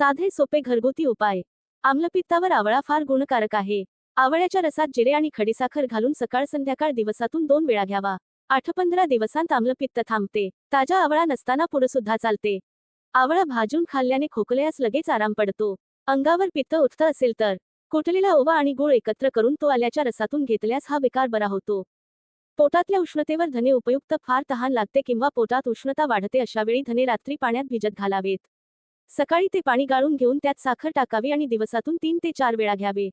साधे सोपे घरगुती उपाय. आम्लपित्तावर आवळा फार गुणकारक आहे. आवळ्याच्या रसात जिरे आणि खडीसाखर घालून सकाळ संध्याकाळ दिवसातून दोन वेळा घ्यावा. आठ पंधरा दिवसांत आम्लपित्त थांबते. ताजा आवळा नसताना पुढं सुद्धा चालते. आवळा भाजून खाल्ल्याने खोकल्यास लगेच आराम पडतो. अंगावर पित्त उठत असेल तर कुटलेला ओवा आणि गुळ एकत्र करून तो आल्याच्या रसातून घेतल्यास हा विकार बरा होतो. पोटातल्या उष्णतेवर धने उपयुक्त फार तहान लागते किंवा पोटात उष्णता वाढते अशावेळी धने रात्री पाण्यात भिजत घालावेत. सकाळी ते पाणी गाळून घेऊन त्यात साखर टाकावी आणि दिवसातून तीन ते चार वेळा घ्यावे.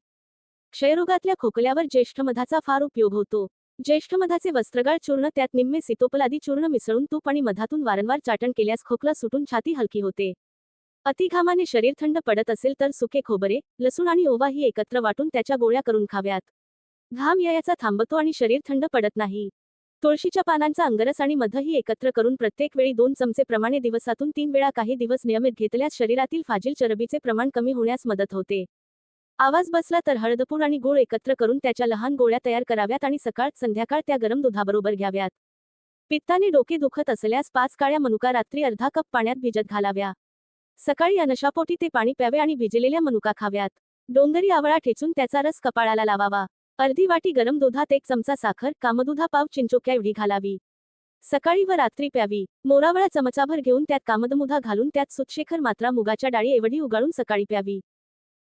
क्षयरोगातल्या खोकल्यावर ज्येष्ठमधाचा फार उपयोग होतो. ज्येष्ठमधाचे वस्त्रगाळ चूर्ण त्यात निम्मे सितोपलादी चूर्ण मिसळून तूप आणि मधातून वारंवार चाटण केल्यास खोकला सुटून छाती हलकी होते. अतिघामाने शरीर थंड पडत असेल तर सुके खोबरे लसूण आणि ओवा ही एकत्र वाटून त्याच्या गोळ्या करून खाव्यात. घाम याचा थांबतो आणि शरीर थंड पडत नाही. तुळशीच्या पानांचा अंगरस आणि मधही एकत्र करून प्रत्येक वेळी दोन चमचे प्रमाणे दिवसातून तीन वेळा काही दिवस नियमित घेतल्यास शरीरातील फाजील चरबीचे प्रमाण कमी होण्यास मदत होते. आवाज बसला तर हळदपूड आणि गुळ एकत्र करून त्याच्या लहान गोळ्या तयार कराव्यात आणि सकाळ संध्याकाळ त्या गरम दुधाबरोबर घ्याव्यात. पित्ताने डोके दुखत असल्यास पाच काळ्या मनुका रात्री अर्धा कप पाण्यात भिजत घालाव्या. सकाळी अनशापोटी ते पाणी प्यावे आणि भिजलेल्या मनुका खाव्यात. डोंगरी आवळा ठेचून त्याचा रस कपाळाला लावावा. अर्धी वाटी गरम दुधात एक चमचा साखर कामदुधा पाव चिंचोक्या एवढी घालावी. सकाळी व रात्री प्यावी. मोरावळा चमचाभर घेऊन त्यात कामदमुधा घालून त्यात सुतशेखर मात्रा मुगाच्या डाळी एवढी उगाळून सकाळी प्यावी.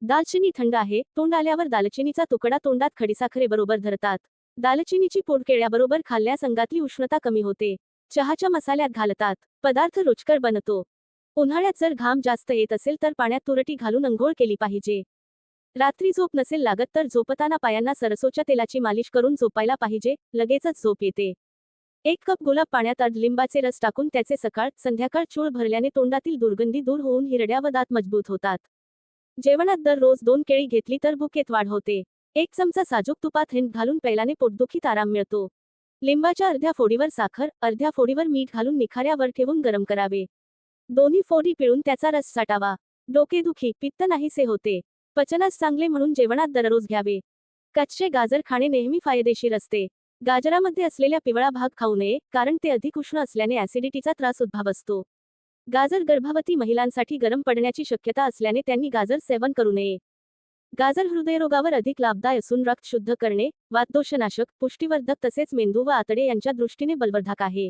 दालचिनी थंड आहे तोंड आल्यावर दालचिनीचा तुकडा तोंडात खडीसाखरेबरोबर धरतात. दालचिनीची पोट केळ्याबरोबर खाल्ल्यास अंगातली उष्णता कमी होते. चहाच्या मसाल्यात घालतात. पदार्थ रुचकर बनतो. उन्हाळ्यात जर घाम जास्त येत असेल तर पाण्यात तुरटी घालून अंघोळ केली पाहिजे. रात्री झोप नसेल लागत तर झोपताना पायांना सरसोच्या तेलाची मालिश करून झोपायला पाहिजे लगेचच झोप येते. एक कप गुलाब पाण्यात अर्ध लिंबाचे रस टाकून त्याचे सकाळ संध्याकाळ चूळ भरल्याने तोंडातील दुर्गंधी दूर होऊन हिरड्या व दात मजबूत होतात. जेवणात दररोज दोन केळी घेतली तर भुकेत वाढ होते. एक चमचा साजूक तुपात हिंड घालून प्यायल्याने पोटदुखीत आराम मिळतो. लिंबाच्या अर्ध्या फोडीवर साखर अर्ध्या फोडीवर मीठ घालून निखाऱ्यावर ठेवून गरम करावे. दोन्ही फोडी पिळून त्याचा रस साठावा. डोकेदुखी पित्त नाहीसे होते. पचनास चांगले म्हणून जेवणात दररोज घ्यावे. कच्चे गाजर खाणे नेहमी फायदेशीर असते. गाजरामध्ये असलेल्या पिवळा भाग खाऊ नये कारण ते अधिक उष्ण असल्याने ऍसिडिटीचा त्रास उद्भव असतो. गाजर गर्भवती महिलांसाठी गरम पडण्याची शक्यता असल्याने त्यांनी गाजर सेवन करू नये. गाजर हृदयरोगावर अधिक लाभदाय असून रक्त शुद्ध करणे वातदोषनाशक पुष्टीवर्धक तसेच मेंदू व आतडे यांच्या दृष्टीने बलवर्धक आहे.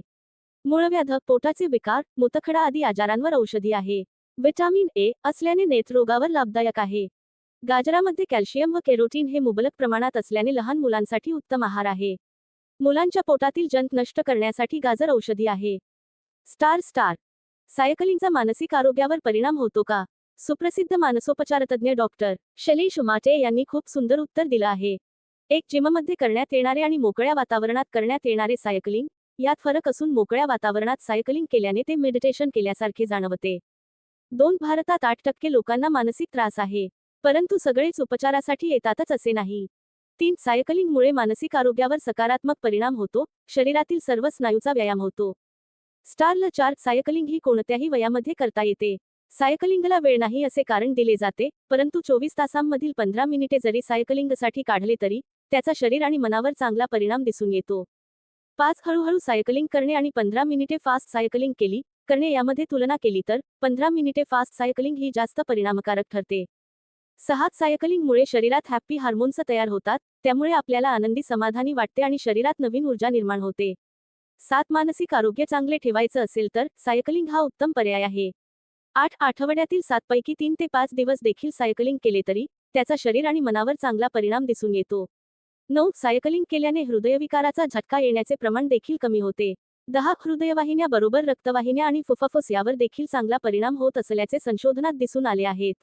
मूळव्याध पोटाचे विकार मुतखडा आदी आजारांवर औषधी आहे. व्हिटॅमिन ए असल्याने नेत्ररोगावर लाभदायक आहे. गाजरामध्ये कॅल्शियम व केरोटीन हे मुबलक प्रमाणात असल्याने लहान मुलांसाठी उत्तम आहार आहे. मुलांच्या पोटातील जंत नष्ट करण्यासाठी गाजर औषधी आहे. Star star. सायकलिंगचा मानसिक आरोग्यावर परिणाम होतो का? सुप्रसिद्ध मानसोपचारतज्ञ डॉक्टर शैलेश उमाटे यांनी खूप सुंदर उत्तर दिलं आहे. एक जिममध्ये करण्यात येणारे आणि मोकळ्या वातावरणात करण्यात येणारे सायकलिंग यात फरक असून मोकळ्या वातावरणात सायकलिंग केल्याने ते मेडिटेशन केल्यासारखे जाणवते. दोन भारतात आठ टक्के लोकांना मानसिक त्रास आहे. परंतु सगळेच उपचारासाठी येतातच असे नाही. तीन सायकलिंगमुळे मानसिक आरोग्यावर सकारात्मक परिणाम होतो शरीरातील सर्व स्नायूचा व्यायाम होतो. स्टारल चार सायकलिंग ही कोणत्याही वयामध्ये करता येते. सायकलिंगला वेळ नाही असे कारण दिले जाते परंतु चोवीस तासांमधील पंधरा मिनिटे जरी सायकलिंगसाठी काढले तरी त्याचा शरीर आणि मनावर चांगला परिणाम दिसून येतो. पाच हळूहळू सायकलिंग करणे आणि पंधरा मिनिटे फास्ट सायकलिंग केली करणे यामध्ये तुलना केली तर पंधरा मिनिटे फास्ट सायकलिंग ही जास्त परिणामकारक ठरते. सहात सायकलिंगमुळे शरीरात हॅप्पी हार्मोन्स तयार होतात त्यामुळे आपल्याला आनंदी समाधानी वाटते आणि शरीरात नवीन ऊर्जा निर्माण होते. सात मानसिक आरोग्य चांगले ठेवायचं असेल तर सायकलिंग हा उत्तम पर्याय आहे. आठ आठवड्यातील सातपैकी तीन ते पाच दिवस देखील सायकलिंग केले तरी त्याचा शरीर आणि मनावर चांगला परिणाम दिसून येतो. नऊ सायकलिंग केल्याने हृदयविकाराचा झटका येण्याचे प्रमाण देखील कमी होते. दहा हृदयवाहिन्या बरोबर रक्तवाहिन्या आणि फुफ्फुस यावर देखील चांगला परिणाम होत असल्याचे संशोधनात दिसून आले आहेत.